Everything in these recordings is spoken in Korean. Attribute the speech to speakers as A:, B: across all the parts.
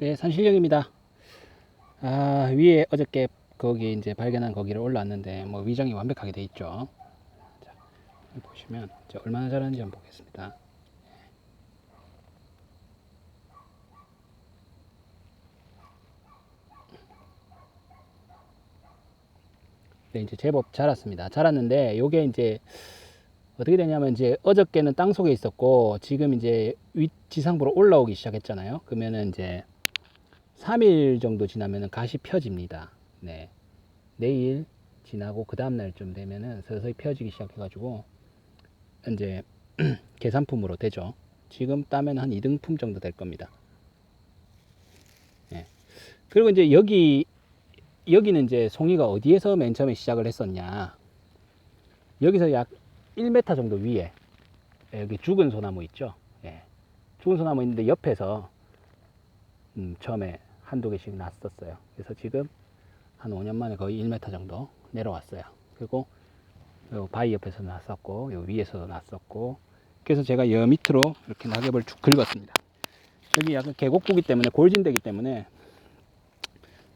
A: 네, 산실령입니다. 아, 위에 어저께 거기 이제 발견한 거기를 올라왔는데 뭐 위장이 완벽하게 돼 있죠. 자, 보시면 저 얼마나 자랐는지 한번 보겠습니다. 네, 이제 제법 자랐습니다. 자랐는데 요게 이제 어떻게 되냐면 이제 어저께는 땅 속에 있었고 지금 이제 위 지상부로 올라오기 시작했잖아요. 그러면은 이제 3일 정도 지나면은 가시 펴집니다. 네. 내일 지나고 그 다음 날쯤 되면은 서서히 펴지기 시작해 가지고 이제 계산품으로 되죠. 지금 따면 한 2등품 정도 될 겁니다. 네. 그리고 이제 여기 여기는 이제 송이가 어디에서 맨 처음에 시작을 했었냐. 여기서 약 1m 정도 위에 여기 죽은 소나무 있죠. 예. 죽은 소나무 있는데 옆에서 음, 처음에 한두 개씩 났었어요. 그래서 지금 한 5년 만에 거의 1m 정도 내려왔어요. 그리고 요 바위 옆에서 났었고 요 위에서도 났었고 그래서 제가 여 밑으로 이렇게 낙엽을 쭉 긁었습니다. 여기 약간 계곡구기 때문에 골진되기 때문에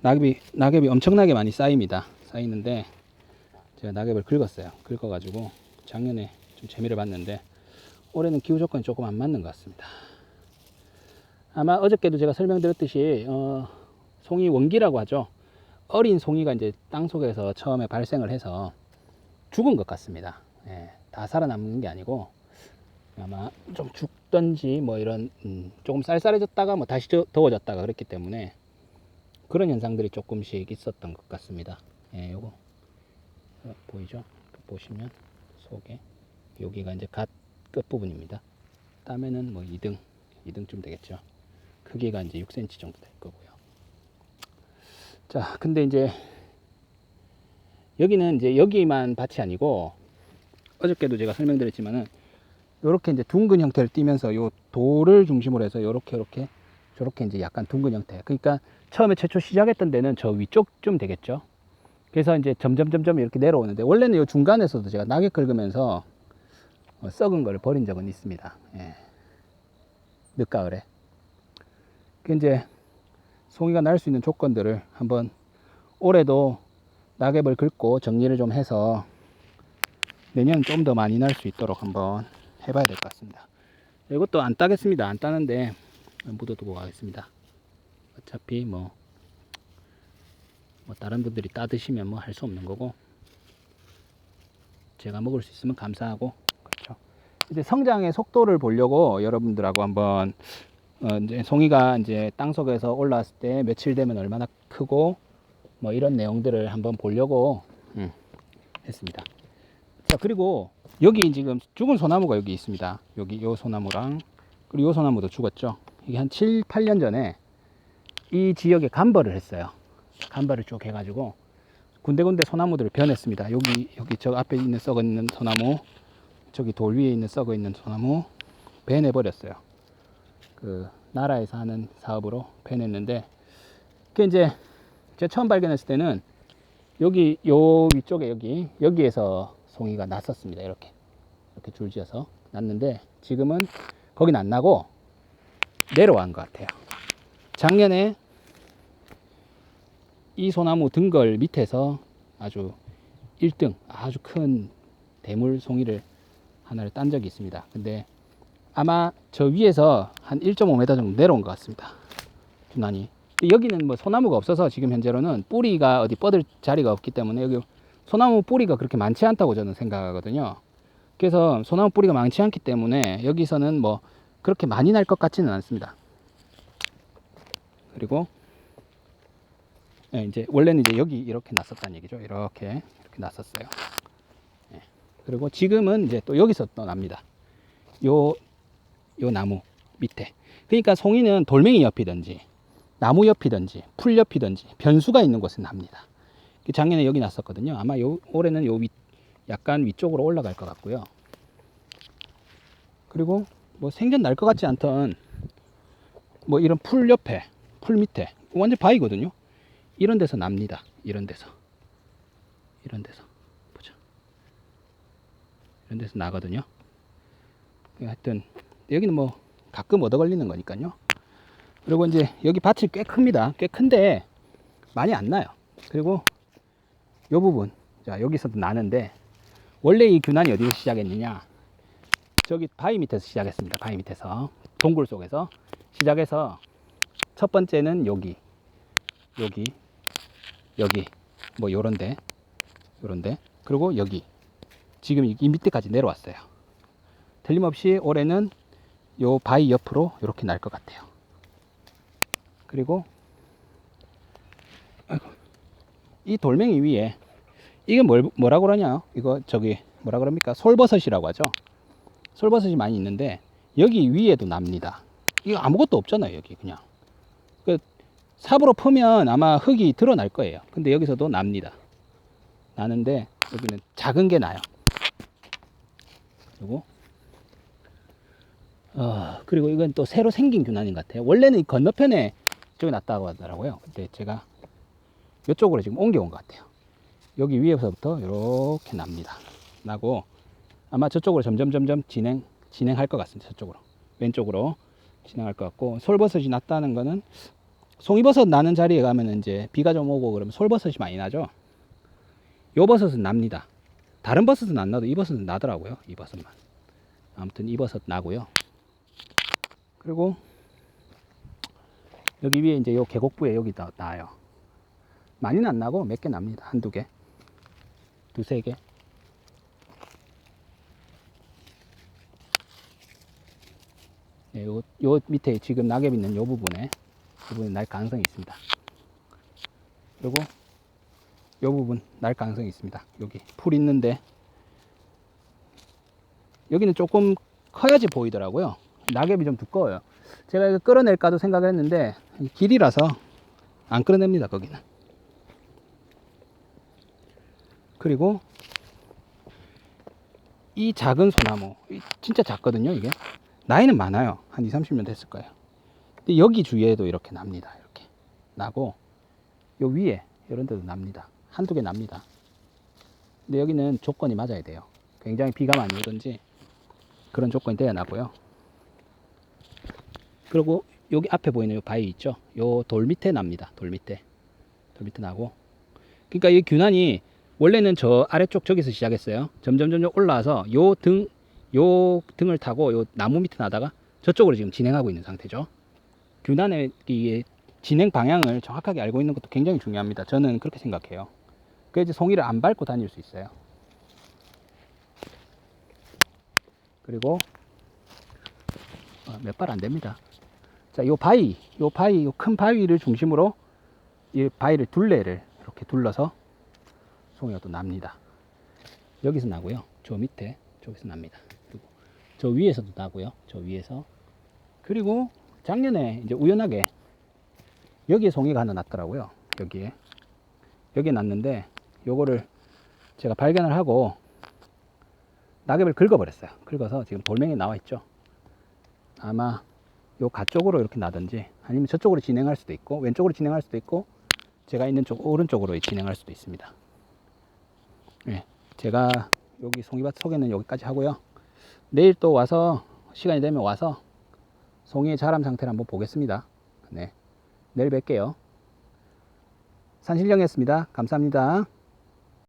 A: 낙엽이 낙엽이 엄청나게 많이 쌓입니다. 쌓이는데 제가 낙엽을 긁었어요. 긁어가지고 작년에 좀 재미를 봤는데 올해는 기후 조건이 조금 안 맞는 것 같습니다. 아마 어저께도 제가 설명드렸듯이 어, 송이 원기라고 하죠. 어린 송이가 이제 땅 속에서 처음에 발생을 해서 죽은 것 같습니다. 예, 다 살아남는 게 아니고 아마 좀 죽던지 뭐 이런 음, 조금 쌀쌀해졌다가 뭐 다시 더- 더워졌다가 그랬기 때문에 그런 현상들이 조금씩 있었던 것 같습니다. 예, 요거 어, 보이죠? 보시면 속에 여기가 이제 갓 끝부분입니다. 따면은 뭐 2등, 2등쯤 되겠죠. 크기가 이제 6cm 정도 될 거고요. 자, 근데 이제 여기는 이제 여기만 밭이 아니고 어저께도 제가 설명드렸지만은 요렇게 이제 둥근 형태를 띠면서 요 돌을 중심으로 해서 요렇게 요렇게 저렇게 이제 약간 둥근 형태. 그러니까 처음에 최초 시작했던 데는 저 위쪽쯤 되겠죠. 그래서 이제 점점 점점 이렇게 내려오는데 원래는 요 중간에서도 제가 낙엽 긁으면서 어, 썩은 걸 버린 적은 있습니다. 예. 늦가을에. 그 이제 송이가 날 수 있는 조건들을 한번 올해도 낙엽을 긁고 정리를 좀 해서 내년 좀 더 많이 날 수 있도록 한번 해봐야 될 것 같습니다. 이것도 안 따겠습니다. 안 따는데 묻어두고 가겠습니다. 어차피 뭐, 뭐 다른 분들이 따 드시면 뭐 할 수 없는 거고 제가 먹을 수 있으면 감사하고 그렇죠. 이제 성장의 속도를 보려고 여러분들하고 한번 어 이제 송이가 이제 땅 속에서 올라왔을 때 며칠 되면 얼마나 크고 뭐 이런 내용들을 한번 보려고 음, 했습니다. 자 그리고 여기 지금 죽은 소나무가 여기 있습니다. 여기 요 소나무랑 그리고 요 소나무도 죽었죠. 이게 한 7, 8년 전에 이 지역에 간벌을 했어요. 간벌을 쭉 해가지고 군데군데 소나무들을 변했습니다. 여기 여기 저 앞에 있는 썩어 있는 소나무, 저기 돌 위에 있는 썩어 있는 소나무 베내 버렸어요. 그 나라에서 하는 사업으로 베냈는데 그 이제 제가 처음 발견했을 때는 여기 요 위쪽에 여기 여기에서 송이가 났었습니다. 이렇게 이렇게 줄지어서 났는데 지금은 거긴 안 나고 내려간 것 같아요. 작년에 이 소나무 등걸 밑에서 아주 1등 아주 큰 대물 송이를 하나를 딴 적이 있습니다. 근데 아마 저 위에서 한 1.5m 정도 내려온 것 같습니다. 유난히. 여기는 뭐 소나무가 없어서 지금 현재로는 뿌리가 어디 뻗을 자리가 없기 때문에 여기 소나무 뿌리가 그렇게 많지 않다고 저는 생각하거든요. 그래서 소나무 뿌리가 많지 않기 때문에 여기서는 뭐 그렇게 많이 날 것 같지는 않습니다. 그리고 예, 이제 원래는 이제 여기 이렇게 났었다는 얘기죠. 이렇게 이렇게 났었어요. 예. 그리고 지금은 이제 또 여기서 또 납니다. 요, 요 나무 밑에. 그러니까 송이는 돌멩이 옆이든지 나무 옆이든지 풀 옆이든지 변수가 있는 곳에 납니다. 그 작년에 여기 났었거든요. 아마 요 올해는 요 위, 약간 위쪽으로 올라갈 것 같고요. 그리고 뭐 생전 날 것 같지 않던 뭐 이런 풀 옆에 풀 밑에 완전 바위거든요. 이런 데서 납니다. 이런 데서 이런 데서 보자. 이런 데서 나거든요. 그 하여튼 여기는 뭐 가끔 얻어 걸리는 거니까요. 그리고 이제 여기 밭이 꽤 큽니다. 꽤 큰데 많이 안 나요. 그리고 이 부분, 자 여기서도 나는데 원래 이 균환이 어디서 시작했느냐? 저기 바위 밑에서 시작했습니다. 바위 밑에서 동굴 속에서 시작해서 첫 번째는 여기, 여기, 여기, 뭐 요런데, 요런데, 그리고 여기. 지금 이 밑에까지 내려왔어요. 틀림없이 올해는 요 바위 옆으로 이렇게 날 것 같아요. 그리고 이 돌멩이 위에 이게 뭘, 뭐라 그러냐? 이거 저기 뭐라 그럽니까? 솔버섯이라고 하죠. 솔버섯이 많이 있는데 여기 위에도 납니다. 이거 아무것도 없잖아요, 여기 그냥. 그 삽으로 퍼면 아마 흙이 드러날 거예요. 근데 여기서도 납니다. 나는데 여기는 작은 게 나요. 그리고 어, 그리고 이건 또 새로 생긴 균환인 것 같아요. 원래는 이 건너편에 저기 났다고 하더라고요. 근데 제가 이쪽으로 지금 옮겨온 것 같아요. 여기 위에서부터 이렇게 납니다. 나고 아마 저쪽으로 점점 점점 진행 진행할 것 같습니다. 저쪽으로 왼쪽으로 진행할 것 같고 솔버섯이 났다는 거는 송이버섯 나는 자리에 가면 이제 비가 좀 오고 그러면 솔버섯이 많이 나죠. 요 버섯은 납니다. 다른 버섯은 안 나도 이 버섯은 나더라고요. 이 버섯만. 아무튼 이 버섯 나고요. 그리고 여기 위에 이제 요 계곡부에 여기 다 나요. 많이는 안 나고 몇 개 납니다. 한두 개. 두세 개. 네, 요, 요 밑에 지금 낙엽 있는 요 부분에, 부분에 날 가능성이 있습니다. 그리고 요 부분 날 가능성이 있습니다. 여기 풀 있는데, 여기는 조금 커야지 보이더라고요. 낙엽이 좀 두꺼워요. 제가 이거 끌어낼까도 생각을 했는데, 길이라서 안 끌어냅니다, 거기는. 그리고 이 작은 소나무 이 진짜 작거든요 이게. 나이는 많아요. 한 2, 30년 됐을 거예요. 근데 여기 주위에도 이렇게 납니다 이렇게. 나고 요 위에 이런 데도 납니다. 한두 개 납니다. 근데 여기는 조건이 맞아야 돼요. 굉장히 비가 많이 오든지 그런 조건이 돼야 나고요 그리고 여기 앞에 보이는 요 바위 있죠 요 돌 밑에 납니다 돌 밑에 돌 밑에 나고 그러니까 이 균환이 원래는 저 아래쪽 저기서 시작했어요. 점점 점점 올라와서 요 등, 요 등을 타고 요 나무 밑에 나다가 저쪽으로 지금 진행하고 있는 상태죠. 균환의 이 진행 방향을 정확하게 알고 있는 것도 굉장히 중요합니다. 저는 그렇게 생각해요. 그래야 이제 송이를 안 밟고 다닐 수 있어요. 그리고 어, 몇발 안 됩니다. 자, 요 바위, 요 바위, 요 큰 바위를 중심으로 이 바위를 둘레를 이렇게 둘러서 송이가 또 납니다. 여기서 나고요. 저 밑에 저기서 납니다. 그리고 저 위에서도 나고요. 저 위에서 그리고 작년에 이제 우연하게 여기에 송이가 하나 났더라고요. 여기에 여기에 났는데 요거를 제가 발견을 하고 낙엽을 긁어버렸어요. 긁어서 지금 돌멩이 나와 있죠. 아마 요 가쪽으로 이렇게 나든지 아니면 저쪽으로 진행할 수도 있고 왼쪽으로 진행할 수도 있고 제가 있는 쪽 오른쪽으로 진행할 수도 있습니다. 예, 제가 여기 송이밭 소개는 여기까지 하고요. 내일 또 와서 시간이 되면 와서 송이의 자람 상태를 한번 보겠습니다. 네, 내일 뵐게요. 산신령이었습니다. 감사합니다.